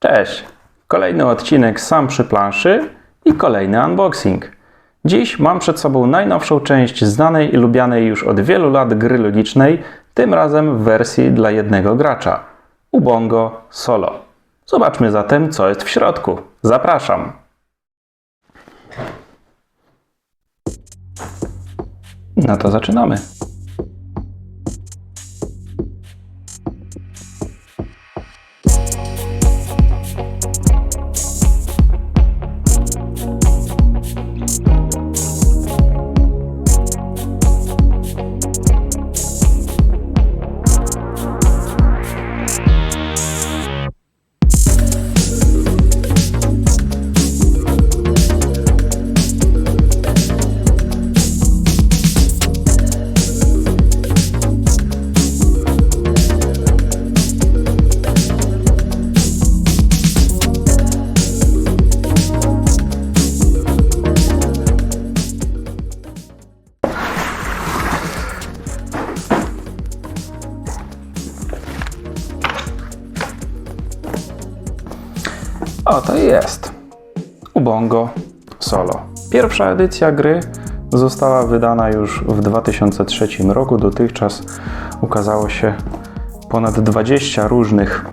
Cześć! Kolejny odcinek sam przy planszy i kolejny unboxing. Dziś mam przed sobą najnowszą część znanej i lubianej już od wielu lat gry logicznej, tym razem w wersji dla jednego gracza. Ubongo Solo. Zobaczmy zatem, co jest w środku. Zapraszam! No to zaczynamy. O, to jest. Ubongo Solo. Pierwsza edycja gry została wydana już w 2003 roku. Dotychczas ukazało się ponad 20 różnych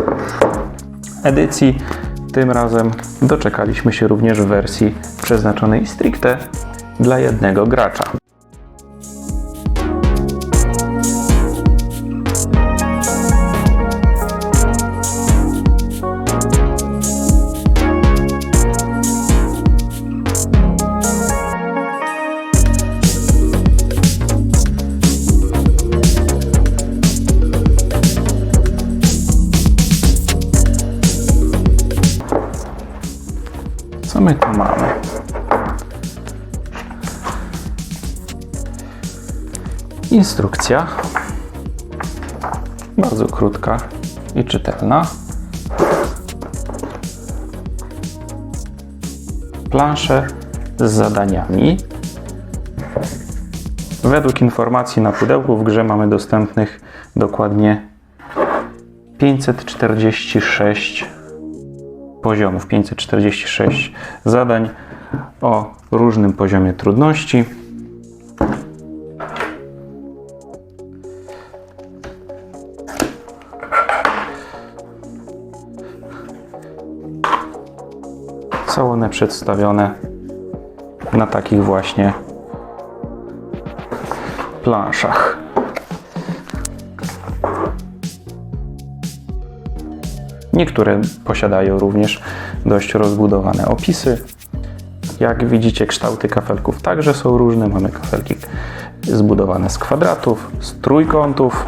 edycji. Tym razem doczekaliśmy się również wersji przeznaczonej stricte dla jednego gracza. Co my tu mamy? Instrukcja. Bardzo krótka i czytelna. Plansze z zadaniami. Według informacji na pudełku w grze mamy dostępnych dokładnie 546 poziomów, 546 zadań o różnym poziomie trudności. Są one przedstawione na takich właśnie planszach. Niektóre posiadają również dość rozbudowane opisy. Jak widzicie, kształty kafelków także są różne. Mamy kafelki zbudowane z kwadratów, z trójkątów.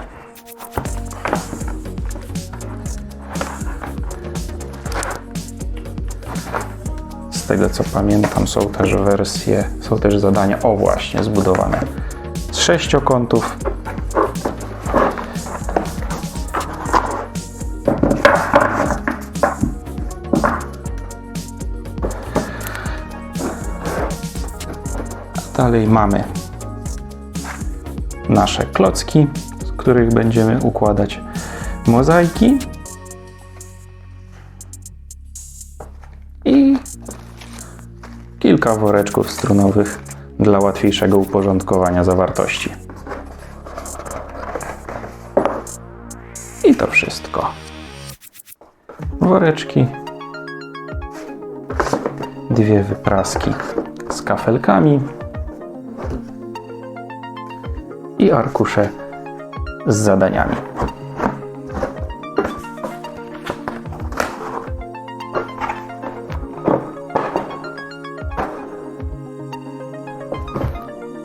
Z tego co pamiętam, są też wersje, są też zadania, o właśnie, zbudowane z sześciokątów. Dalej mamy nasze klocki, z których będziemy układać mozaiki. I kilka woreczków strunowych dla łatwiejszego uporządkowania zawartości. I to wszystko. Woreczki, dwie wypraski z kafelkami i arkusze z zadaniami.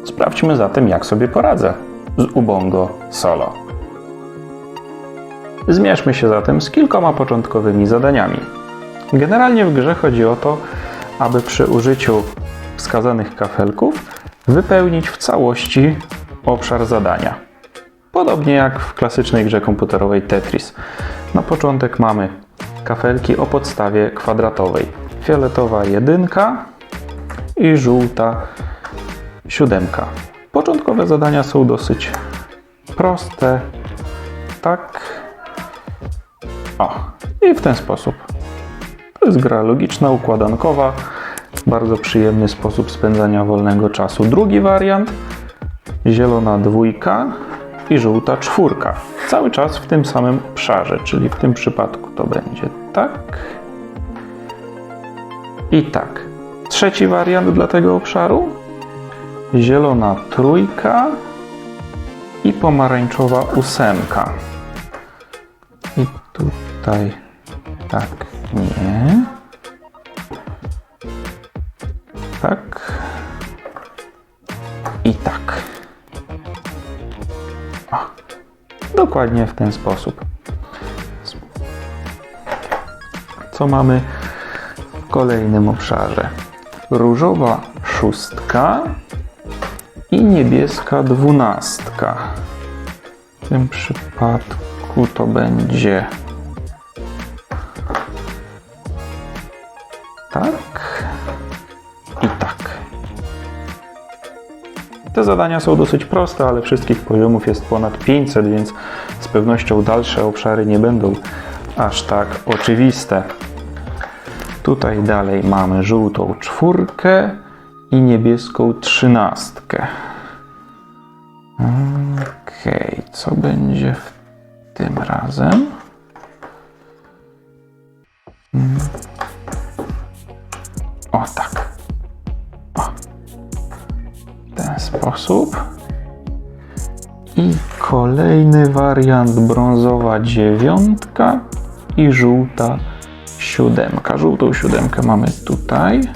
Sprawdźmy zatem, jak sobie poradzę z Ubongo Solo. Zmierzmy się zatem z kilkoma początkowymi zadaniami. Generalnie w grze chodzi o to, aby przy użyciu wskazanych kafelków wypełnić w całości obszar zadania. Podobnie jak w klasycznej grze komputerowej Tetris. Na początek mamy kafelki o podstawie kwadratowej. Fioletowa jedynka i żółta siódemka. Początkowe zadania są dosyć proste. Tak. O, i w ten sposób To jest gra logiczna, układankowa, bardzo przyjemny sposób spędzania wolnego czasu. Drugi wariant, zielona dwójka i żółta czwórka. Cały czas w tym samym obszarze, czyli w tym przypadku to będzie tak i tak. Trzeci wariant dla tego obszaru, zielona trójka i pomarańczowa ósemka. I tutaj tak, nie. Tak. I tak. Dokładnie w ten sposób. Co mamy w kolejnym obszarze? Różowa szóstka i niebieska dwunastka. W tym przypadku to będzie Te zadania są dosyć proste, ale wszystkich poziomów jest ponad 500, więc z pewnością dalsze obszary nie będą aż tak oczywiste. Tutaj dalej mamy żółtą czwórkę i niebieską trzynastkę. Okej, co będzie w tym razem? Mm. O tak. Sposób. I kolejny wariant brązowa dziewiątka i żółta siódemka. Żółtą siódemkę mamy tutaj. Mm,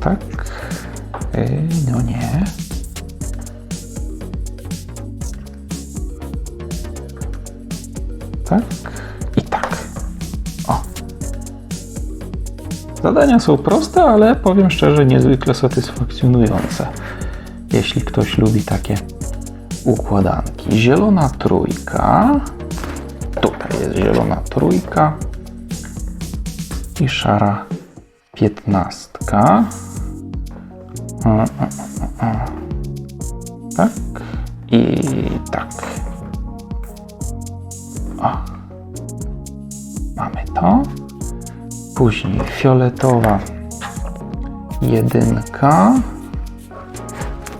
Tak. No nie. Tak. Zadania są proste, ale powiem szczerze, niezwykle satysfakcjonujące. Jeśli ktoś lubi takie układanki. Zielona trójka. Tutaj jest zielona trójka i szara piętnastka. Tak i tak. O. Mamy to. Później fioletowa jedynka.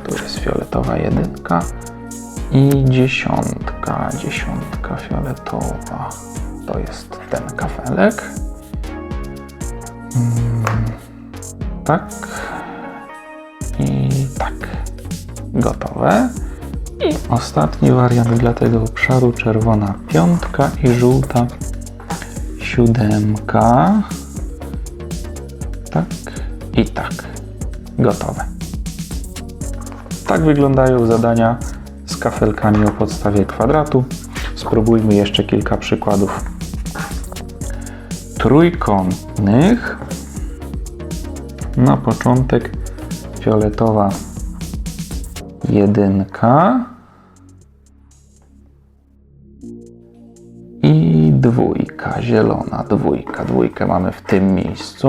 Tu jest fioletowa jedynka. I dziesiątka, dziesiątka fioletowa. To jest ten kafelek. Mm, tak. I tak. Gotowe. I ostatni wariant dla tego obszaru czerwona piątka i żółta siódemka. I tak. Gotowe. Tak wyglądają zadania z kafelkami o podstawie kwadratu. Spróbujmy jeszcze kilka przykładów trójkątnych. Na początek fioletowa jedynka i dwójka, zielona dwójka. Dwójkę mamy w tym miejscu.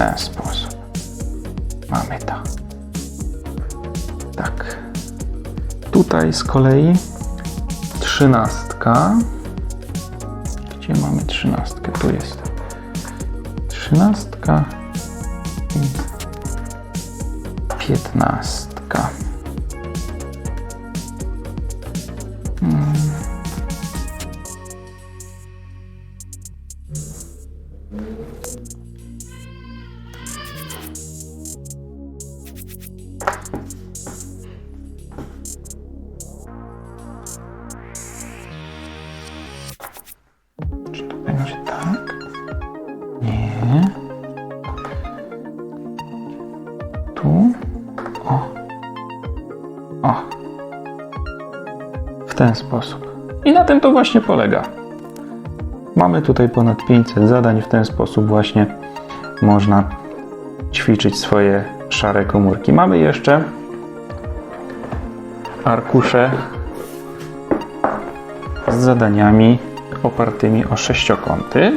ten sposób. Mamy to. Tak. Tutaj z kolei trzynastka. Gdzie mamy trzynastkę? Tu jest. Trzynastka i piętnastka. Ten sposób. I na tym to właśnie polega. Mamy tutaj ponad 500 zadań. W ten sposób właśnie można ćwiczyć swoje szare komórki. Mamy jeszcze arkusze z zadaniami opartymi o sześciokąty.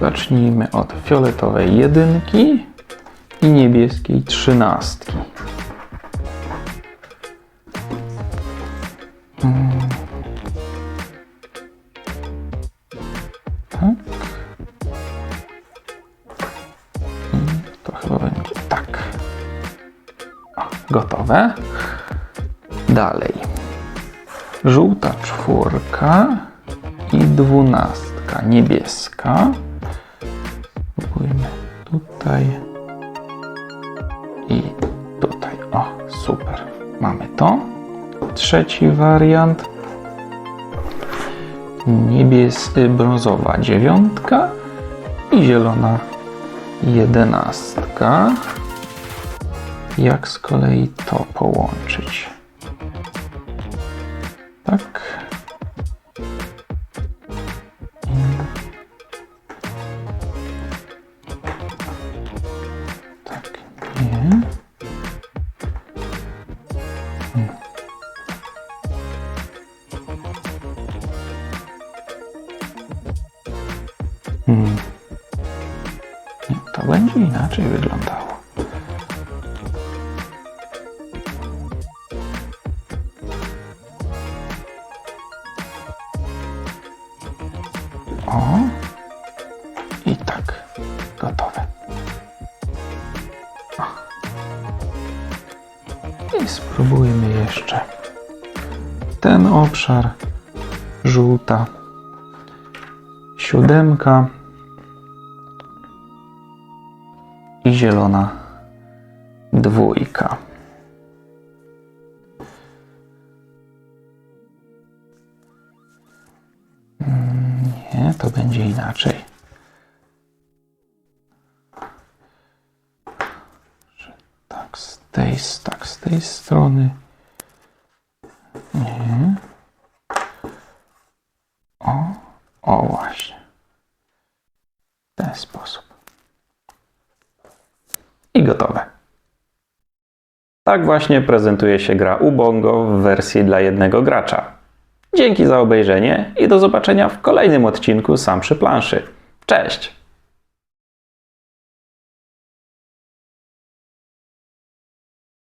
Zacznijmy od fioletowej jedynki i niebieskiej trzynastki. Mm. Tak. I to chyba będzie tak. Gotowe. Dalej. Żółta czwórka i dwunastka niebieska. Spróbujmy tutaj Trzeci wariant. Niebiesy, brązowa dziewiątka i zielona jedenastka. Jak z kolei to połączyć? Inaczej wyglądało. O. I tak. Gotowe. O. I spróbujmy jeszcze ten obszar. Żółta. Siódemka. I zielona dwójka. Nie, to będzie inaczej. Tak, z tej, tak, z tej strony. Nie. O, o właśnie. W ten sposób. I gotowe. Tak właśnie prezentuje się gra Ubongo w wersji dla jednego gracza. Dzięki za obejrzenie i do zobaczenia w kolejnym odcinku Sam przy planszy. Cześć!